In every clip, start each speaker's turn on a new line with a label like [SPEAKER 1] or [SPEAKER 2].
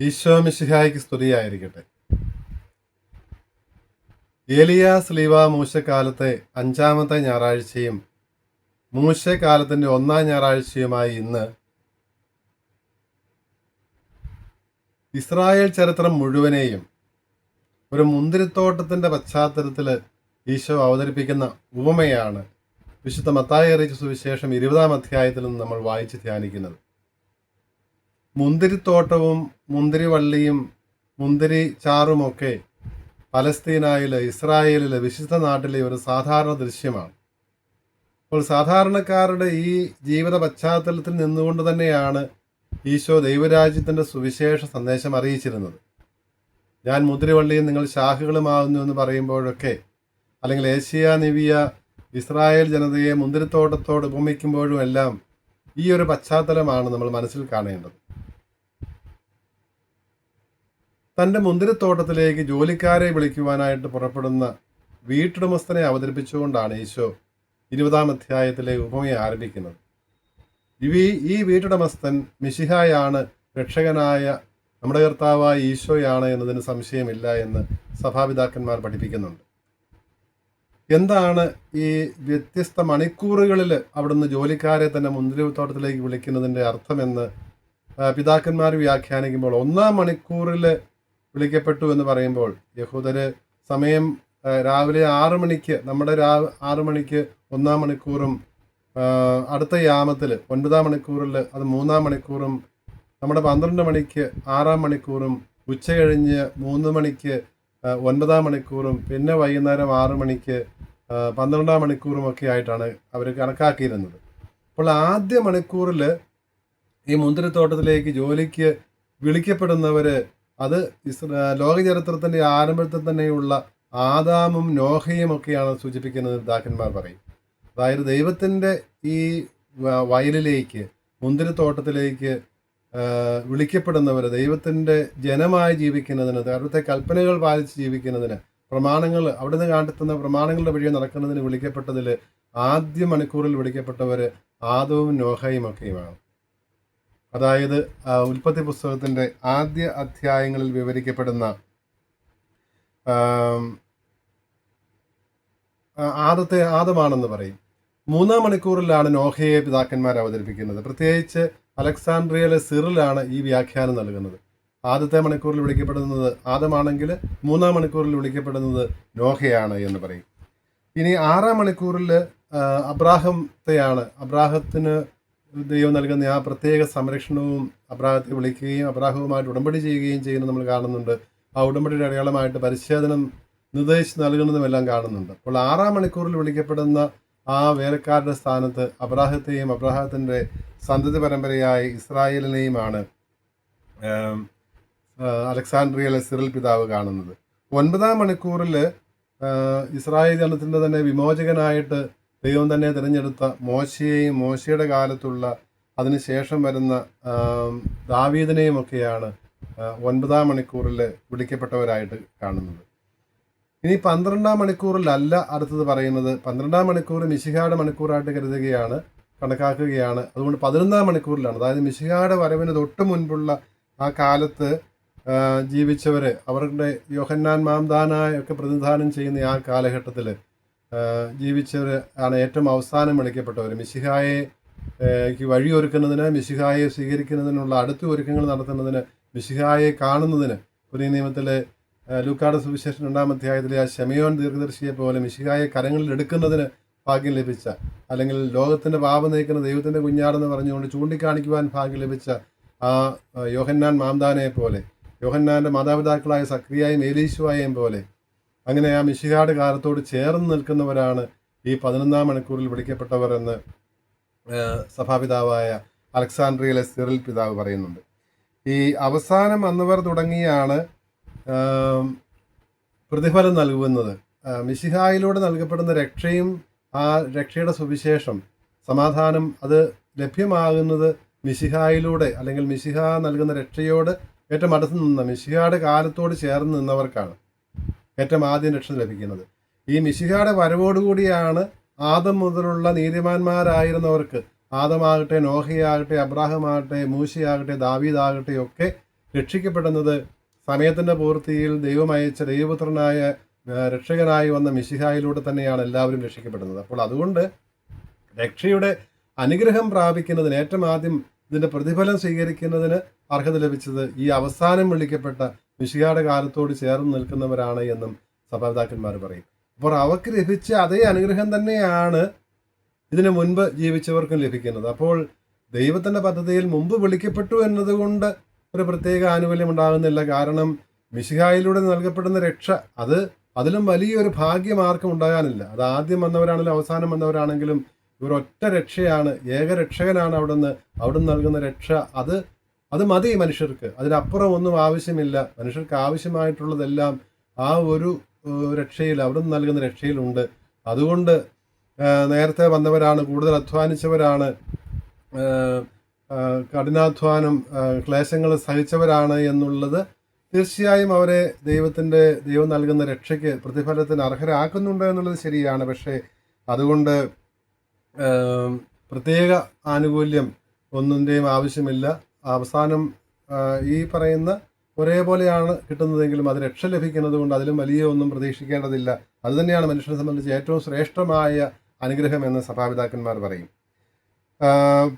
[SPEAKER 1] ഈശോ മിശിഹായ്ക്ക് സ്തുതിയായിരിക്കട്ടെ. ഏലിയ സ്ലീവ മൂശക്കാലത്തെ അഞ്ചാമത്തെ ഞായറാഴ്ചയും മൂശക്കാലത്തിന്റെ ഒന്നാം ഞായറാഴ്ചയുമായി ഇന്ന് ഇസ്രായേൽ ചരിത്രം മുഴുവനെയും ഒരു മുന്തിരിത്തോട്ടത്തിന്റെ പശ്ചാത്തലത്തിൽ ഈശോ അവതരിപ്പിക്കുന്ന ഉപമയാണ് വിശുദ്ധ മത്തായി അറിയിച്ച സുവിശേഷം ഇരുപതാം അധ്യായത്തിൽ നിന്ന് നമ്മൾ വായിച്ച് ധ്യാനിക്കുന്നത്. മുന്തിരിത്തോട്ടവും മുന്തിരിവള്ളിയും മുന്തിരി ചാറുമൊക്കെ പലസ്തീനായിലെ ഇസ്രായേലിലെ വിശുദ്ധ നാട്ടിലെ ഒരു സാധാരണ ദൃശ്യമാണ്. അപ്പോൾ സാധാരണക്കാരുടെ ഈ ജീവിത പശ്ചാത്തലത്തിൽ നിന്നുകൊണ്ട് തന്നെയാണ് ഈശോ ദൈവരാജ്യത്തിന്റെ സുവിശേഷ സന്ദേശം അറിയിച്ചിരുന്നത്. ഞാൻ മുന്തിരിവള്ളിയും നിങ്ങൾ ശാഖകളുമാകുന്നു എന്ന് പറയുമ്പോഴൊക്കെ അല്ലെങ്കിൽ ഏഷ്യ നിവിയ ഇസ്രായേൽ ജനതയെ മുന്തിരിത്തോട്ടത്തോട് ഉപമിക്കുമ്പോഴും എല്ലാം ഈ ഒരു പശ്ചാത്തലമാണ് നമ്മൾ മനസ്സിൽ കാണേണ്ടത്. തന്റെ മുന്തിരിത്തോട്ടത്തിലേക്ക് ജോലിക്കാരെ വിളിക്കുവാനായിട്ട് പുറപ്പെടുന്ന വീട്ടുടമസ്ഥനെ അവതരിപ്പിച്ചുകൊണ്ടാണ് ഈശോ ഇരുപതാം അധ്യായത്തിലെ ഉപമയെ ആരംഭിക്കുന്നത്. ഇവി ഈ വീട്ടുടമസ്ഥൻ മിശിഹായാണ് രക്ഷകനായ നമ്മുടെ കർത്താവായ ഈശോയാണ് എന്നതിന് സംശയമില്ല എന്ന് സഭാപിതാക്കന്മാർ പഠിപ്പിക്കുന്നുണ്ട്. എന്താണ് ഈ വ്യത്യസ്ത മണിക്കൂറുകളിൽ അവിടുന്ന് ജോലിക്കാരെ തന്നെ മുന്തിരിത്തോട്ടത്തിലേക്ക് വിളിക്കുന്നതിന്റെ അർത്ഥമെന്ന് പിതാക്കന്മാർ വ്യാഖ്യാനിക്കുമ്പോൾ ഒന്നാം മണിക്കൂറിൽ വിളിക്കപ്പെട്ടു എന്ന് പറയുമ്പോൾ യഹൂദര് സമയം രാവിലെ ആറു മണിക്ക് നമ്മുടെ രാ ആറു മണിക്ക് ഒന്നാം മണിക്കൂറും അടുത്ത യാമത്തിൽ ഒൻപതാം മണിക്കൂറിൽ അത് മൂന്നാം മണിക്കൂറും നമ്മുടെ പന്ത്രണ്ട് മണിക്ക് ആറാം മണിക്കൂറും ഉച്ച കഴിഞ്ഞ് മൂന്ന് മണിക്ക് ഒൻപതാം മണിക്കൂറും പിന്നെ വൈകുന്നേരം ആറ് മണിക്ക് പന്ത്രണ്ടാം മണിക്കൂറും ഒക്കെ ആയിട്ടാണ് അവർ കണക്കാക്കിയിരുന്നത്. അപ്പോൾ ആദ്യ മണിക്കൂറിൽ ഈ മുന്തിരിത്തോട്ടത്തിലേക്ക് ജോലിക്ക് വിളിക്കപ്പെടുന്നവർ അത് ലോക ചരിത്രത്തിന്റെ ആരംഭത്തിൽ തന്നെയുള്ള ആദാമും നോഹയും ഒക്കെയാണ് സൂചിപ്പിക്കുന്നത് പിതാക്കന്മാർ പറയും. അതായത് ദൈവത്തിന്റെ ഈ വയലിലേക്ക് മുന്തിരിത്തോട്ടത്തിലേക്ക് വിളിക്കപ്പെടുന്നവർ ദൈവത്തിന്റെ ജനമായി ജീവിക്കുന്നതിന് അവിടുത്തെ കൽപ്പനകൾ പാലിച്ച് ജീവിക്കുന്നതിന് പ്രമാണങ്ങൾ അവിടുന്ന് കാണ്ടെത്തുന്ന പ്രമാണങ്ങളുടെ വഴിയെ നടക്കുന്നതിന് വിളിക്കപ്പെട്ടതിൽ ആദ്യ മണിക്കൂറിൽ വിളിക്കപ്പെട്ടവർ ആദവും നോഹയും ഒക്കെയുമാണ്. അതായത് ഉൽപ്പത്തി പുസ്തകത്തിന്റെ ആദ്യ അധ്യായങ്ങളിൽ വിവരിക്കപ്പെടുന്ന ആദത്തെ ആദമാണെന്ന് പറയും. മൂന്നാം മണിക്കൂറിലാണ് നോഹയെ പിതാക്കന്മാർ അവതരിപ്പിക്കുന്നത്. പ്രത്യേകിച്ച് അലക്സാണ്ട്രിയയിലെ സിറിലാണ് ഈ വ്യാഖ്യാനം നൽകുന്നത്. ആദ്യത്തെ മണിക്കൂറിൽ വിളിക്കപ്പെടുന്നത് ആദമാണെങ്കിൽ മൂന്നാം മണിക്കൂറിൽ വിളിക്കപ്പെടുന്നത് നോഹയാണ് എന്ന് പറയും. ഇനി ആറാം മണിക്കൂറിൽ അബ്രാഹത്തെയാണ്. അബ്രാഹത്തിന് ദൈവം നൽകുന്ന ആ പ്രത്യേക സംരക്ഷണവും അബ്രാഹത്തെ വിളിക്കുകയും അബ്രാഹവുമായിട്ട് ഉടമ്പടി ചെയ്യുകയും ചെയ്യുന്നത് നമ്മൾ കാണുന്നുണ്ട്. ആ ഉടമ്പടിയുടെ അടയാളമായിട്ട് പരിശോധനം നിർദ്ദേശിച്ച് നൽകുന്നതുമെല്ലാം കാണുന്നുണ്ട്. അപ്പോൾ ആറാം മണിക്കൂറിൽ വിളിക്കപ്പെടുന്ന ആ വേലക്കാരുടെ സ്ഥാനത്ത് അബ്രാഹത്തെയും അബ്രാഹത്തിന്റെ സന്തതി പരമ്പരയായ ഇസ്രായേലിനെയുമാണ് അലക്സാണ്ട്രിയയിലെ സിറിൽ പിതാവ് കാണുന്നത്. ഒൻപതാം മണിക്കൂറിൽ ഇസ്രായേൽ ജനത്തിന്റെ തന്നെ വിമോചകനായിട്ട് ദൈവം തന്നെ തിരഞ്ഞെടുത്ത മോശയെയും മോശയുടെ കാലത്തുള്ള അതിനുശേഷം വരുന്ന ദാവീദിനെയുമൊക്കെയാണ് ഒൻപതാം മണിക്കൂറിൽ വിളിക്കപ്പെട്ടവരായിട്ട് കാണുന്നത്. ഇനി പന്ത്രണ്ടാം മണിക്കൂറിലല്ല അടുത്തത് പറയുന്നത്. പന്ത്രണ്ടാം മണിക്കൂർ മിശിഹായുടെ മണിക്കൂറായിട്ട് കരുതുകയാണ് കണക്കാക്കുകയാണ്. അതുകൊണ്ട് പതിനൊന്നാം മണിക്കൂറിലാണ്. അതായത് മിശിഹായുടെ വരവിന് തൊട്ട് മുൻപുള്ള ആ കാലത്ത് ജീവിച്ചവർ അവരുടെ യോഹന്നാൻ മാംദാനായൊക്കെ പ്രതിനിധാനം ചെയ്യുന്ന ആ കാലഘട്ടത്തിൽ ജീവിച്ചവർ ആണ് ഏറ്റവും അവസാനം വിളിക്കപ്പെട്ടവർ. മിശിഹായെ വഴിയൊരുക്കുന്നതിന് മിശിഹായെ സ്വീകരിക്കുന്നതിനുള്ള അടുത്ത ഒരുക്കങ്ങൾ നടത്തുന്നതിന് മിശിഹായെ കാണുന്നതിന് പുതിയ നിയമത്തിലെ ലൂക്കാട് സുവിശേഷം രണ്ടാം അധ്യായത്തിലെ ആ ശമയോൻ ദീർഘദർശിയെ പോലെ മിശിഹായെ കരങ്ങളിൽ എടുക്കുന്നതിന് ഭാഗ്യം ലഭിച്ച അല്ലെങ്കിൽ ലോകത്തിന്റെ പാപം നയിക്കുന്ന ദൈവത്തിന്റെ കുഞ്ഞാടെന്ന് പറഞ്ഞുകൊണ്ട് ചൂണ്ടിക്കാണിക്കുവാൻ ഭാഗ്യം ലഭിച്ച ആ, യോഹന്നാൻ മാംദാനയെ പോലെ യോഹന്നാന്റെ മാതാപിതാക്കളായ സക്രിയായും ഏലീശുവായും പോലെ അങ്ങനെ ആ മിശിഹാട് കാലത്തോട് ചേർന്ന് നിൽക്കുന്നവരാണ് ഈ പതിനൊന്നാം മണിക്കൂറിൽ വിളിക്കപ്പെട്ടവർ എന്ന് സഭാപിതാവായ അലക്സാണ്ട്രിയയിലെ സിറിൽ പിതാവ് പറയുന്നുണ്ട്. ഈ അവസാനം വന്നവർ തുടങ്ങിയാണ് പ്രതിഫലം നൽകുന്നത്. മിശിഹായിലൂടെ നൽകപ്പെടുന്ന രക്ഷയും ആ രക്ഷയുടെ സുവിശേഷം സമാധാനം അത് ലഭ്യമാകുന്നത് മിശിഹായിലൂടെ അല്ലെങ്കിൽ മിശിഹ നൽകുന്ന രക്ഷയോട് ഏറ്റവും അടുത്ത് നിന്ന മിശിഹയുടെ കാലത്തോട് ചേർന്ന് നിന്നവർക്കാണ്. ഏറ്റവും ആദ്യം രക്ഷ ലഭിക്കുന്നത്. ഈ മിശിഹയുടെ വരവോടുകൂടിയാണ് ആദം മുതലുള്ള നീതിമാന്മാരായിരുന്നവർക്ക് ആദമാകട്ടെ നോഹയാകട്ടെ അബ്രാഹമാകട്ടെ മൂശയാകട്ടെ ദാവീദാകട്ടെ ഒക്കെ രക്ഷിക്കപ്പെടുന്നത് സമയത്തിന്റെ പൂർത്തിയിൽ ദൈവം അയച്ച ദൈവപുത്രനായ രക്ഷകനായി വന്ന മിശിഹായിലൂടെ തന്നെയാണ് എല്ലാവരും രക്ഷിക്കപ്പെടുന്നത്. അപ്പോൾ അതുകൊണ്ട് രക്ഷയുടെ അനുഗ്രഹം പ്രാപിക്കുന്നതിന് ഏറ്റവും ആദ്യം ഇതിന്റെ പ്രതിഫലം സ്വീകരിക്കുന്നതിന് അർഹത ലഭിച്ചത് ഈ അവസാനം വിളിക്കപ്പെട്ട മിശിഹായുടെ കാലത്തോട് ചേർന്ന് നിൽക്കുന്നവരാണ് എന്നും സഭാപിതാക്കന്മാർ പറയും. അപ്പോൾ അവർക്ക് ലഭിച്ച അതേ അനുഗ്രഹം തന്നെയാണ് ഇതിനു മുൻപ് ജീവിച്ചവർക്കും ലഭിക്കുന്നത്. അപ്പോൾ ദൈവത്തിന്റെ പദ്ധതിയിൽ മുമ്പ് വിളിക്കപ്പെട്ടു എന്നതുകൊണ്ട് ഒരു പ്രത്യേക ആനുകൂല്യം ഉണ്ടാകുന്നില്ല. കാരണം മിശിഹായിലൂടെ നൽകപ്പെടുന്ന രക്ഷ അത് അതിലും വലിയൊരു ഭാഗ്യം ആർക്കും ഉണ്ടാകാനില്ല. അത് ആദ്യം വന്നവരാണെങ്കിലും അവസാനം വന്നവരാണെങ്കിലും ഇവർ ഒറ്റ രക്ഷയാണ്. ഏക രക്ഷകനാണ് അവിടുന്ന് അവിടുന്ന് നൽകുന്ന രക്ഷ. അത് അത് മതി മനുഷ്യർക്ക്. അതിനപ്പുറം ഒന്നും ആവശ്യമില്ല. മനുഷ്യർക്ക് ആവശ്യമായിട്ടുള്ളതെല്ലാം ആ ഒരു രക്ഷയിൽ അവിടുന്ന് നൽകുന്ന രക്ഷയിലുണ്ട്. അതുകൊണ്ട് നേരത്തെ വന്നവരാണ് കൂടുതൽ അധ്വാനിച്ചവരാണ് കഠിനാധ്വാനം ക്ലേശങ്ങൾ സഹിച്ചവരാണ് എന്നുള്ളത് തീർച്ചയായും അവരെ ദൈവത്തിന്റെ ദൈവം നൽകുന്ന രക്ഷയ്ക്ക് പ്രതിഫലത്തിന് അർഹരാക്കുന്നുണ്ട് എന്നുള്ളത് ശരിയാണ്. പക്ഷേ അതുകൊണ്ട് പ്രത്യേക ആനുകൂല്യം ഒന്നിന്റെയും ആവശ്യമില്ല. അവസാനം ഈ പറയുന്ന ഒരേപോലെയാണ് കിട്ടുന്നതെങ്കിലും അത് രക്ഷ ലഭിക്കുന്നത് കൊണ്ട് അതിലും വലിയ ഒന്നും പ്രതീക്ഷിക്കേണ്ടതില്ല. അതുതന്നെയാണ് മനുഷ്യനെ സംബന്ധിച്ച് ഏറ്റവും ശ്രേഷ്ഠമായ അനുഗ്രഹം എന്ന് സഭാപിതാക്കന്മാർ പറയും.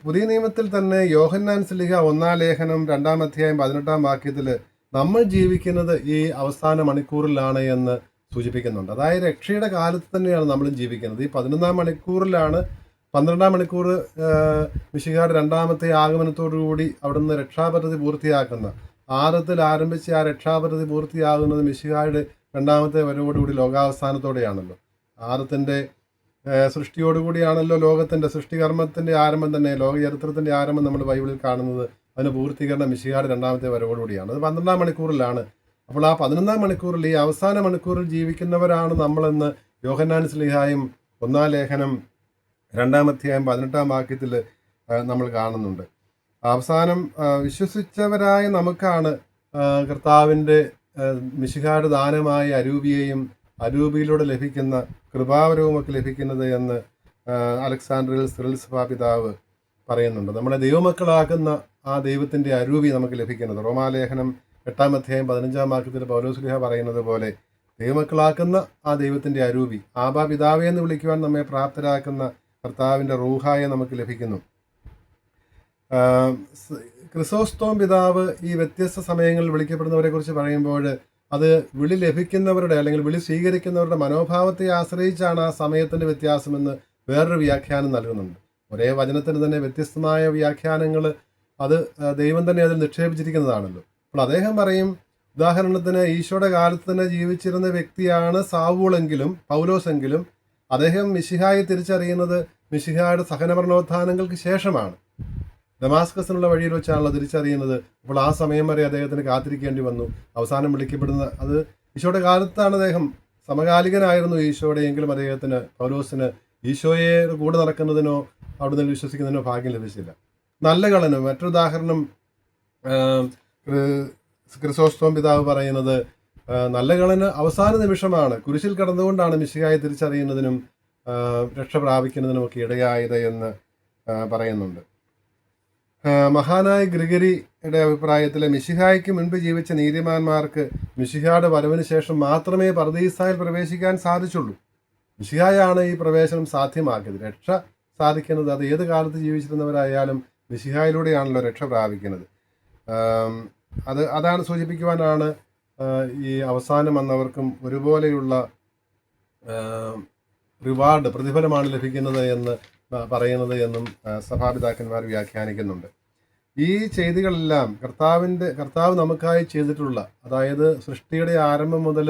[SPEAKER 1] പുതിയ നിയമത്തിൽ തന്നെ യോഹന്നാൻ സിലിഹ ഒന്നാം ലേഖനം രണ്ടാം അധ്യായം പതിനെട്ടാം വാക്യത്തിൽ നമ്മൾ ജീവിക്കുന്നത് ഈ അവസാന മണിക്കൂറിലാണ് എന്ന് സൂചിപ്പിക്കുന്നുണ്ട്. അതായത് രക്ഷയുടെ കാലത്ത് തന്നെയാണ് നമ്മളും ജീവിക്കുന്നത്. ഈ പതിനൊന്നാം മണിക്കൂറിലാണ് പന്ത്രണ്ടാം മണിക്കൂർ മിശിഹാട് രണ്ടാമത്തെ ആഗമനത്തോടുകൂടി അവിടുന്ന് രക്ഷാപദ്ധതി പൂർത്തിയാക്കുന്ന ആറത്തിൽ ആരംഭിച്ച് ആ രക്ഷാപദ്ധതി പൂർത്തിയാകുന്നത് മിശിഹായുടെ രണ്ടാമത്തെ വരവോടുകൂടി ലോകാവസാനത്തോടെയാണല്ലോ. ആറത്തിന്റെ സൃഷ്ടിയോടുകൂടിയാണല്ലോ ലോകത്തിന്റെ സൃഷ്ടികർമ്മത്തിന്റെ ആരംഭം തന്നെ ലോക ചരിത്രത്തിന്റെ ആരംഭം നമ്മൾ ബൈബിളിൽ കാണുന്നത്. അതിന് പൂർത്തീകരണം മിഷികാട് രണ്ടാമത്തെ വരവോടുകൂടിയാണ്. അത് പന്ത്രണ്ടാം മണിക്കൂറിലാണ്. അപ്പോൾ ആ പതിനൊന്നാം മണിക്കൂറിൽ ഈ അവസാന മണിക്കൂറിൽ ജീവിക്കുന്നവരാണ് നമ്മളെന്ന് യോഹന്നാൻ സ്ലിഹായും ഒന്നാം ലേഖനം രണ്ടാം അധ്യായം പതിനെട്ടാം വാക്യത്തിൽ നമ്മൾ കാണുന്നുണ്ട്. അവസാനം വിശ്വസിച്ചവരായ നമുക്കാണ് കർത്താവിന്റെ മിശിഹാട് ദാനമായ അരൂപിയെയും അരൂപിയിലൂടെ ലഭിക്കുന്ന കൃപാവരവുമൊക്കെ ലഭിക്കുന്നത് എന്ന് അലക്സാണ്ടറിൽ സിറിൽ സഭാപിതാവ് പറയുന്നുണ്ട്. നമ്മുടെ ദൈവമക്കളാക്കുന്ന ആ ദൈവത്തിന്റെ അരൂപി നമുക്ക് ലഭിക്കുന്നത്. റോമാലേഖനം എട്ടാം അധ്യായം പതിനഞ്ചാം വാക്യത്തിൽ പൗലോസ്ലിഹ പറയുന്നത് പോലെ ദൈവമക്കളാക്കുന്ന ആ ദൈവത്തിന്റെ അരൂപി ആബാ പിതാവേ എന്ന് വിളിക്കുവാൻ നമ്മെ പ്രാപ്തരാക്കുന്ന കർത്താവിന്റെ റൂഹായ നമുക്ക് ലഭിക്കുന്നു. ക്രിസോസ്തോം പിതാവ് ഈ വ്യത്യസ്ത സമയങ്ങളിൽ വിളിക്കപ്പെടുന്നവരെ കുറിച്ച് പറയുമ്പോൾ അത് വിളി ലഭിക്കുന്നവരുടെ അല്ലെങ്കിൽ വിളി സ്വീകരിക്കുന്നവരുടെ മനോഭാവത്തെ ആശ്രയിച്ചാണ് ആ സമയത്തിന്റെ വ്യത്യാസമെന്ന് വേറൊരു വ്യാഖ്യാനം നൽകുന്നുണ്ട്. ഒരേ വചനത്തിന് തന്നെ വ്യത്യസ്തമായ വ്യാഖ്യാനങ്ങൾ അത് ദൈവം തന്നെ അതിൽ നിക്ഷേപിച്ചിരിക്കുന്നതാണല്ലോ. അപ്പോൾ അദ്ദേഹം പറയും ഉദാഹരണത്തിന് ഈശോയുടെ കാലത്ത് തന്നെ ജീവിച്ചിരുന്ന വ്യക്തിയാണ് സാവൂളെങ്കിലും പൗലോസെങ്കിലും അദ്ദേഹം മിശിഹായി തിരിച്ചറിയുന്നത് മിശിഹായുടെ സഹനമരണോത്ഥാനങ്ങൾക്ക് ശേഷമാണ്. ഡമാസ്കസിനുള്ള വഴിയിൽ വെച്ചാണല്ലോ തിരിച്ചറിയുന്നത്. അപ്പോൾ ആ സമയം വരെ അദ്ദേഹത്തിന് കാത്തിരിക്കേണ്ടി വന്നു. അവസാനം വിളിക്കപ്പെടുന്ന അത് ഈശോയുടെ കാലത്താണ് അദ്ദേഹം സമകാലികനായിരുന്നു ഈശോയുടെ എങ്കിലും അദ്ദേഹത്തിന് പൗലോസിന് ഈശോയെ കൂടെ നടക്കുന്നതിനോ അവിടുന്ന് വിശ്വസിക്കുന്നതിനോ ഭാഗ്യം ലഭിച്ചില്ല. നല്ല കളന് മറ്റൊരു ഉദാഹരണം ആം, ക്രി- പിതാവ് പറയുന്നത് നല്ല കളന് അവസാന നിമിഷമാണ്. കുരിശിൽ കടന്നുകൊണ്ടാണ് മിശിഹായെ തിരിച്ചറിയുന്നതിനും രക്ഷ പ്രാപിക്കുന്നതിനുമൊക്കെ ഇടയായത് എന്ന് പറയുന്നുണ്ട്. മഹാനായ ഗ്രിഗരിയുടെ അഭിപ്രായത്തിൽ മിശിഹായ്ക്ക് മുൻപ് ജീവിച്ച നീതിമാന്മാർക്ക് മിശിഹായുടെ വരവിന് ശേഷം മാത്രമേ പർദീസായിൽ പ്രവേശിക്കാൻ സാധിച്ചുള്ളൂ. മിശിഹായാണ് ഈ പ്രവേശനം സാധ്യമാക്കിയത്. രക്ഷ സാധിക്കുന്നത് അത് ഏത് കാലത്ത് ജീവിച്ചിരുന്നവരായാലും മിശിഹായിലൂടെയാണല്ലോ രക്ഷ പ്രാപിക്കുന്നത്. അത് അതാണ് സൂചിപ്പിക്കുവാനാണ് ഈ അവസാനം വന്നവർക്കും ഒരുപോലെയുള്ള റിവാർഡ് പ്രതിഫലമാണ് ലഭിക്കുന്നത് എന്ന് പറയുന്നത് എന്നും സഭാപിതാക്കന്മാർ വ്യാഖ്യാനിക്കുന്നുണ്ട്. ഈ ചെയ്തികളെല്ലാം കർത്താവിന്റെ കർത്താവ് നമുക്കായി ചെയ്തിട്ടുള്ള അതായത് സൃഷ്ടിയുടെ ആരംഭം മുതൽ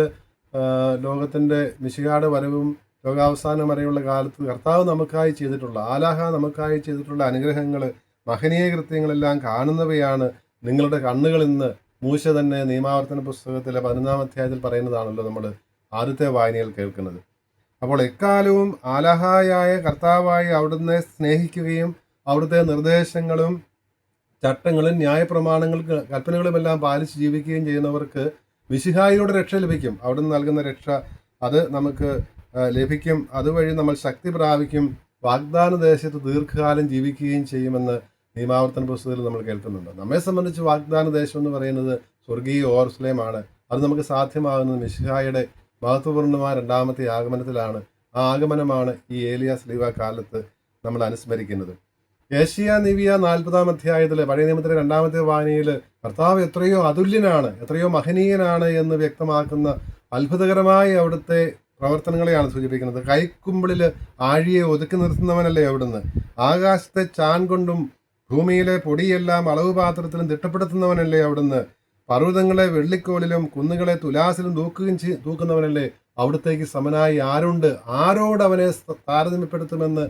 [SPEAKER 1] ലോകത്തിന്റെ മിശികാട് വരവും ലോകാവസാനം വരെയുള്ള കാലത്ത് കർത്താവ് നമുക്കായി ചെയ്തിട്ടുള്ള ആലാഹ നമുക്കായി ചെയ്തിട്ടുള്ള അനുഗ്രഹങ്ങൾ മഹനീയ കൃത്യങ്ങളെല്ലാം കാണുന്നവയാണ് നിങ്ങളുടെ കണ്ണുകളിൽ നിന്ന് മൂശ തന്നെ നിയമാവർത്തന പുസ്തകത്തിലെ പതിനൊന്നാം അധ്യായത്തിൽ പറയുന്നതാണല്ലോ നമ്മൾ ആദ്യത്തെ വായനയിൽ കേൾക്കുന്നത്. അപ്പോൾ എക്കാലവും ആലഹായായ കർത്താവായി അവിടുന്ന് സ്നേഹിക്കുകയും അവിടുത്തെ നിർദ്ദേശങ്ങളും ചട്ടങ്ങളും ന്യായപ്രമാണങ്ങൾക്ക് കൽപ്പനകളുമെല്ലാം പാലിച്ച് ജീവിക്കുകയും ചെയ്യുന്നവർക്ക് വിശിഹായിയുടെ രക്ഷ ലഭിക്കും. അവിടുന്ന് നൽകുന്ന രക്ഷ അത് നമുക്ക് ലഭിക്കും. അതുവഴി നമ്മൾ ശക്തി പ്രാപിക്കും. വാഗ്ദാന ദേശത്ത് ദീർഘകാലം ജീവിക്കുകയും ചെയ്യുമെന്ന് നിയമാവർത്തന പുസ്തകത്തിൽ നമ്മൾ കേൾക്കുന്നുണ്ട്. നമ്മെ സംബന്ധിച്ച് വാഗ്ദാന ദേശം എന്ന് പറയുന്നത് സ്വർഗീയ ഓർസ്ലേമാണ് അത് നമുക്ക് സാധ്യമാകുന്നത് മിശിഹായുടെ മഹത്വപൂർണമായ രണ്ടാമത്തെ ആഗമനത്തിലാണ് ആ ആഗമനമാണ് ഈ ഏലിയ സ്ലീവ കാലത്ത് നമ്മൾ അനുസ്മരിക്കുന്നത്. ഏഷ്യ നിവിയ നാൽപ്പതാം അധ്യായത്തിലെ പഴയ നിയമത്തിലെ രണ്ടാമത്തെ വായനയിൽ കർത്താവ് എത്രയോ അതുല്യനാണ് എത്രയോ മഹനീയനാണ് എന്ന് വ്യക്തമാക്കുന്ന അത്ഭുതകരമായ അവിടുത്തെ പ്രവർത്തനങ്ങളെയാണ് സൂചിപ്പിക്കുന്നത്. കൈക്കുമ്പിളിൽ ആഴിയെ ഒതുക്കി നിർത്തുന്നവനല്ലേ അവിടുന്ന്? ആകാശത്തെ ചാൻ കൊണ്ടും ഭൂമിയിലെ പൊടിയെല്ലാം അളവ് പാത്രത്തിലും തിട്ടപ്പെടുത്തുന്നവനല്ലേ അവിടുന്ന്? പർവതങ്ങളെ വെള്ളിക്കോലിലും കുന്നുകളെ തുലാസിലും തൂക്കുകയും ചെയ് തൂക്കുന്നവനല്ലേ അവിടത്തേക്ക് സമനായി ആരുണ്ട്? ആരോട് അവനെ താരതമ്യപ്പെടുത്തുമെന്ന്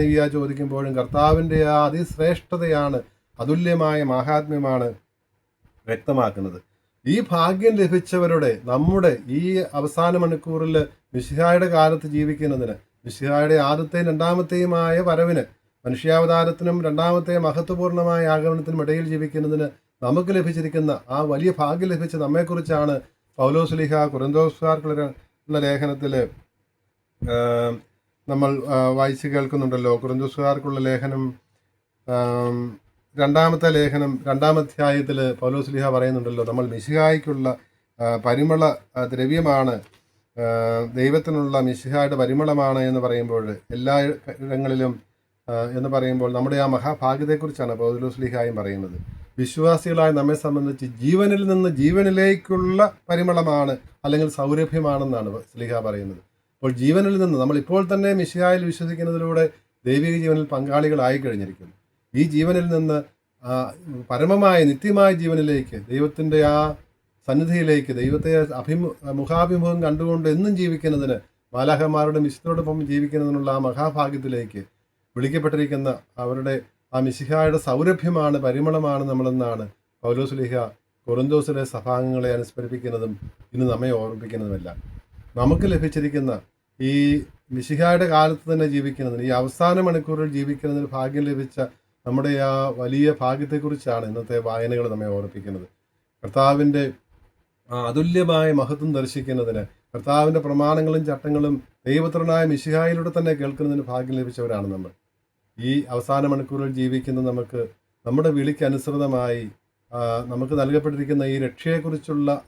[SPEAKER 1] നിവിയ ചോദിക്കുമ്പോഴും കർത്താവിന്റെ ആ അതിശ്രേഷ്ഠതയാണ് അതുല്യമായ മഹാത്മ്യമാണ് വ്യക്തമാക്കുന്നത്. ഈ ഭാഗ്യം ലഭിച്ചവരുടെ നമ്മുടെ ഈ അവസാന മണിക്കൂറിൽ മിശിഹായുടെ കാലത്ത് ജീവിക്കുന്നതിന് മിശിഹായുടെ ആദ്യത്തെയും രണ്ടാമത്തെയുമായ വരവിന് മനുഷ്യാവതാരത്തിനും രണ്ടാമത്തെ മഹത്വപൂർണമായ ആഗമനത്തിനും ഇടയിൽ ജീവിക്കുന്നതിന് നമുക്ക് ലഭിച്ചിരിക്കുന്ന ആ വലിയ ഭാഗ്യം ലഭിച്ച നമ്മെക്കുറിച്ചാണ് പൗലോസ്ലിഹ കുരന്തോസ്കാർക്കുള്ള ലേഖനത്തിൽ നമ്മൾ വായിച്ചു കേൾക്കുന്നുണ്ടല്ലോ. കുരന്തോസ്കാർക്കുള്ള ലേഖനം രണ്ടാമത്തെ ലേഖനം രണ്ടാമധ്യായത്തിൽ പൗലോസ്ലിഹ പറയുന്നുണ്ടല്ലോ. നമ്മൾ മിശിഹായ്ക്കുള്ള പരിമള ദ്രവ്യമാണ് ദൈവത്തിനുള്ള മിശിഹായുടെ പരിമളമാണ് എന്ന് പറയുമ്പോൾ എല്ലാ ഇടങ്ങളിലും എന്ന് പറയുമ്പോൾ നമ്മുടെ ആ മഹാഭാഗ്യത്തെക്കുറിച്ചാണ് പൗലോസ്ലിഹായും പറയുന്നത്. വിശ്വാസികളായ നമ്മെ സംബന്ധിച്ച് ജീവനിൽ നിന്ന് ജീവനിലേക്കുള്ള പരിമളമാണ് അല്ലെങ്കിൽ സൗരഭ്യമാണെന്നാണ് സ്ലിഹ പറയുന്നത്. അപ്പോൾ ജീവനിൽ നിന്ന് നമ്മൾ ഇപ്പോൾ തന്നെ മിശിഹായിൽ വിശ്വസിക്കുന്നതിലൂടെ ദൈവിക ജീവനിൽ പങ്കാളികളായി കഴിഞ്ഞിരിക്കുന്നു. ഈ ജീവനിൽ നിന്ന് പരമമായ നിത്യമായ ജീവനിലേക്ക് ദൈവത്തിന്റെ ആ സന്നിധിയിലേക്ക് ദൈവത്തെ അഭിമു മുഖാഭിമുഖം കണ്ടുകൊണ്ട് എന്നും ജീവിക്കുന്നതിന് മാലാഹന്മാരുടെ മിശ്രത്തോടൊപ്പം ജീവിക്കുന്നതിനുള്ള ആ മഹാഭാഗ്യത്തിലേക്ക് വിളിക്കപ്പെട്ടിരിക്കുന്ന അവരുടെ ആ മിശിഹായുടെ സൗരഭ്യമാണ് പരിമളമാണ് നമ്മളെന്നാണ് പൗലോസുലിഹ കൊറന്തോസിലെ സഭാംഗങ്ങളെ അനുസ്മരിപ്പിക്കുന്നതും ഇന്ന് നമ്മെ ഓർമ്മിപ്പിക്കുന്നതുമല്ല. നമുക്ക് ലഭിച്ചിരിക്കുന്ന ഈ മിശിഹായുടെ കാലത്ത് തന്നെ ജീവിക്കുന്നതിന് ഈ അവസാന മണിക്കൂറിൽ ജീവിക്കുന്നതിന് ഭാഗ്യം ലഭിച്ച നമ്മുടെ ആ വലിയ ഭാഗ്യത്തെക്കുറിച്ചാണ് ഇന്നത്തെ വായനകൾ നമ്മെ ഓർമ്മിപ്പിക്കുന്നത്. കർത്താവിന്റെ അതുല്യമായ മഹത്വം ദർശിക്കുന്നതിന് കർത്താവിന്റെ പ്രമാണങ്ങളും ചട്ടങ്ങളും ദൈവത്രനായ മിശിഹായിലൂടെ തന്നെ കേൾക്കുന്നതിന് ഭാഗ്യം ലഭിച്ചവരാണ് നമ്മൾ. ഈ അവസാന മണിക്കൂറിൽ ജീവിക്കുന്ന നമുക്ക് നമ്മുടെ വിളിക്കനുസൃതമായി നമുക്ക് നൽകപ്പെട്ടിരിക്കുന്ന ഈ രക്ഷയെക്കുറിച്ചുള്ള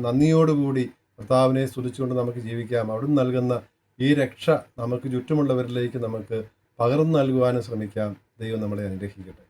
[SPEAKER 1] നന്ദിയോടുകൂടി കർത്താവിനെ സ്തുതിച്ചുകൊണ്ട് നമുക്ക് ജീവിക്കാം. അവിടുന്ന് നൽകുന്ന ഈ രക്ഷ നമുക്ക് ചുറ്റുമുള്ളവരിലേക്ക് നമുക്ക് പകർന്നു നൽകുവാനും ശ്രമിക്കാം. ദൈവം നമ്മളെ അനുഗ്രഹിക്കട്ടെ.